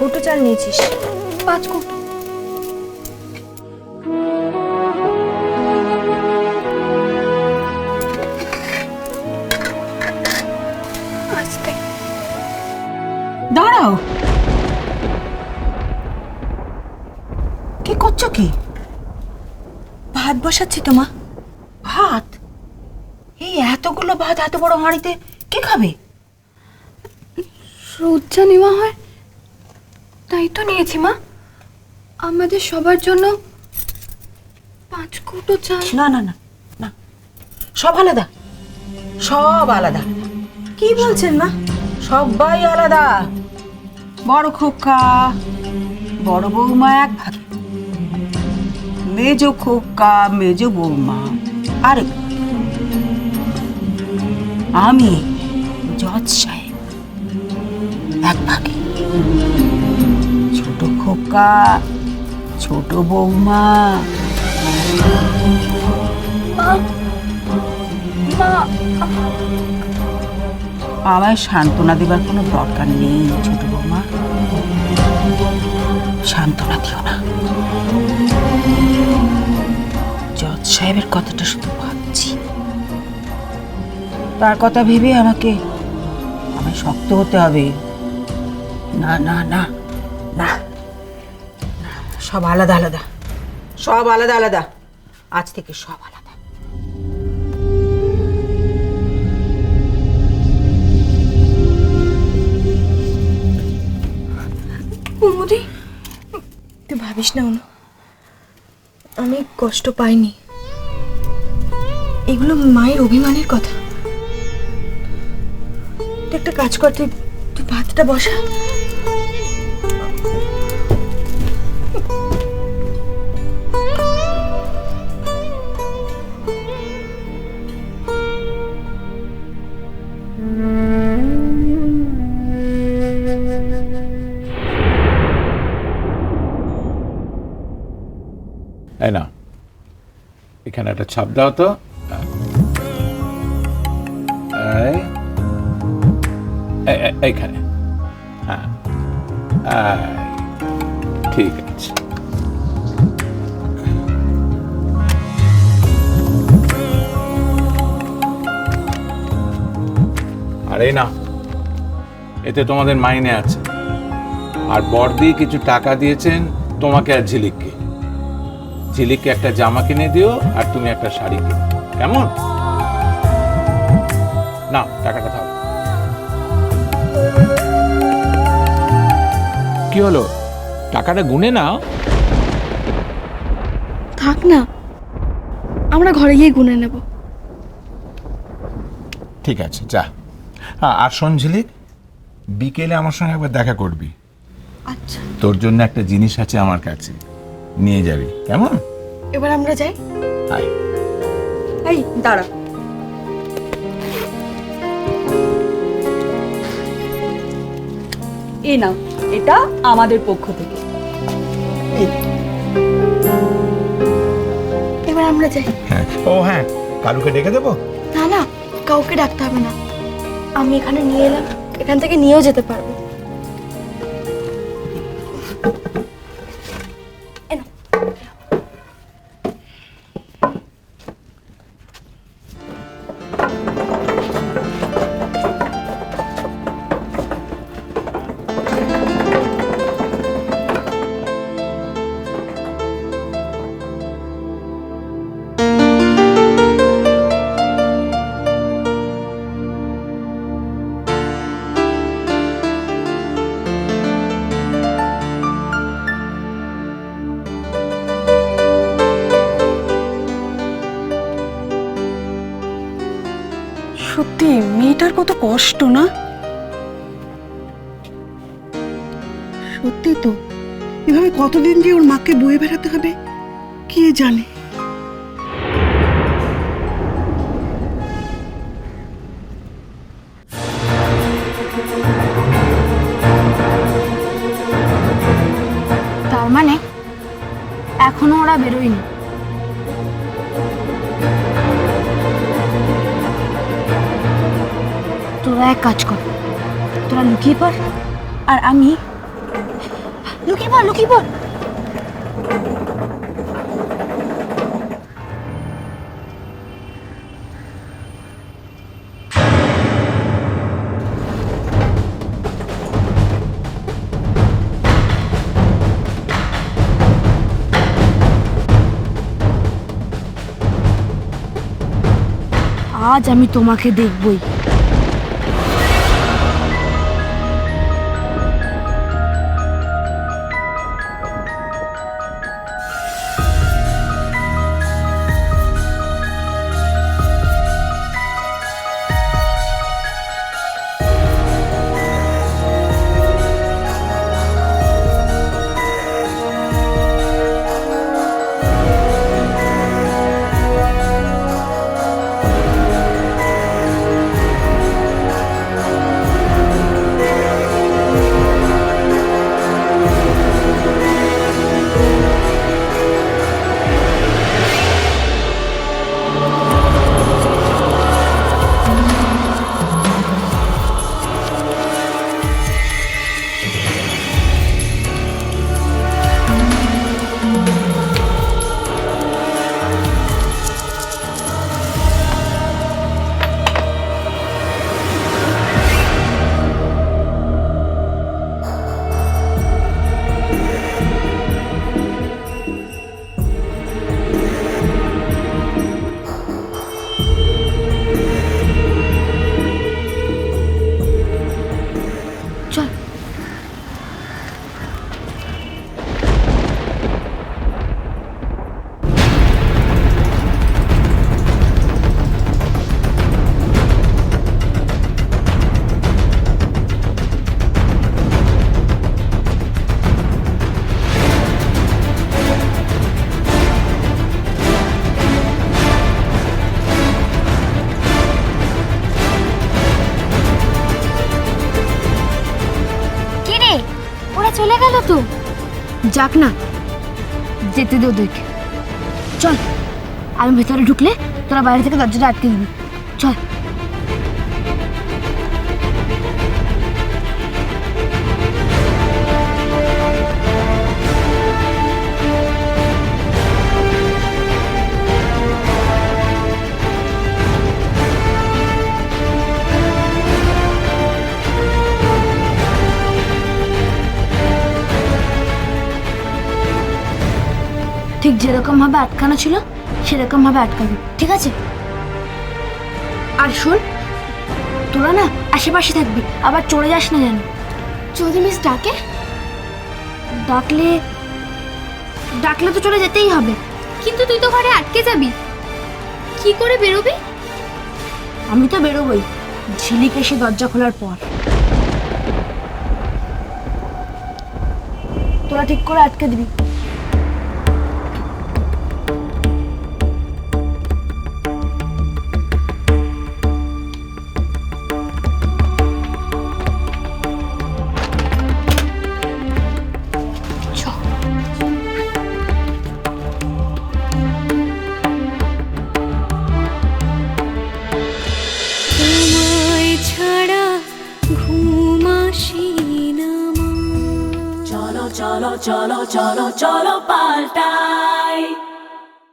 কৌটো চাল নিয়েছিস? পাঁচ কৌটো। দাঁড়াও। কি করছ কি? ভাত বসাচ্ছি তো মা। ভাত? এই এতগুলো ভাত এত বড় হাঁড়িতে কে খাবে? রোজা নেওয়া হয়। তাই তো নিয়েছি মা। আমাদের সবার জন্য পাঁচ কৌটো চাল। না না না না। সব আলাদা। সব আলাদা। কি বলছেন মা? সবাই আলাদা। বড় খোকা বড় বৌমা এক ভাগে। মেজ খোকা মেজ বৌমা আরেক আমি জজ সাহেব এক ভাগে। খোকা ছোট বৌমা। আমায় সান্ত্বনা দেবার কোনো দরকার নেই ছোট বৌমা। সান্ত্বনা দিও না। জজ সাহেবের কথাটা শুধু ভাবছি। তার কথা ভেবে আমাকে আমায় শক্ত হতে হবে। না না না না না, সব আলাদা আলাদা। সব আলাদা আলাদা। আজ থেকে সব আলাদা। কুমুদি তুই ভাবিস না, অনু? আমি কষ্ট পাইনি। এগুলো মায়ের অভিমানের কথা। তুই একটা কাজ কর, তুই তুই ভাতটা বসা। এই না এখানে একটা ছাপ দাও তো। এই, এই- এই- এইখানে। হ্যাঁ। ঠিক আছে। আর এই না এতে তোমাদের মাইনে আছে। আর বড়দি কিছু টাকা দিয়েছেন তোমাকে আর ঝিলিককে ঝিলিককে একটা জামা কিনে দিও আর তুমি একটা শাড়ি কিনো। কেমন? না টাকাটা থাক কি হলো? টাকাটা গুনে নাও। থাক না আমরা ঘরে গিয়ে গুনে নেব। ঠিক আছে যা। হ্যাঁ আর শোন ঝিলিক বিকেলে আমার সঙ্গে একবার দেখা করবি। আচ্ছা। তোর জন্য একটা জিনিস আছে আমার কাছে। নিয়ে যাবি। কেমন? এবার আমরা যাই। আয়। এই দাঁড়া। এ নাও এটা আমাদের পক্ষ থেকে। এবার আমরা যাই। হ্যাঁ। ও হ্যাঁ। কালুকে ডেকে দেবো? না না কাউকে ডাকতে হবে না। আমি এখানে নিয়ে এলাম এখান থেকে নিয়েও যেতে পারব। সত্যি মেয়েটার কত কষ্ট না? সত্যি তো। এভাবে কতদিন যে ওর মাকে বয়ে বেড়াতে হবে? কে জানে? তার মানে এখনও ওরা বেরোয়নি? তোরা এক কাজ কর তোরা লুকিয়ে পড় আর আমি লুকিয়ে পড় লুকিয়ে পড় আজ আমি তোমাকে দেখবই তো যাক না যেতে দে ওদেরকে চল আমি ভেতরে ঢুকলে তোরা বাইরে থেকে দরজাটা আটকে দিবি চল ঠিক যেরকম ভাবে আটকানো ছিল সেরকম ভাবে আটকাবি ঠিক আছে? আর শোন তোরা না আশেপাশে থাকবি আবার চলে যাস না যেন। যদি মিস ডাকে? ডাকলে ডাকলে তো চলে যেতেই হবে। কিন্তু তুই তো ঘরে আটকে যাবি। কি করে বেরোবি? আমি তো বেরোবই ঝিলিক এসে দরজা খোলার পর। তোরা ঠিক করে আটকে দিবি। চলো চলো চলো পাল্টাই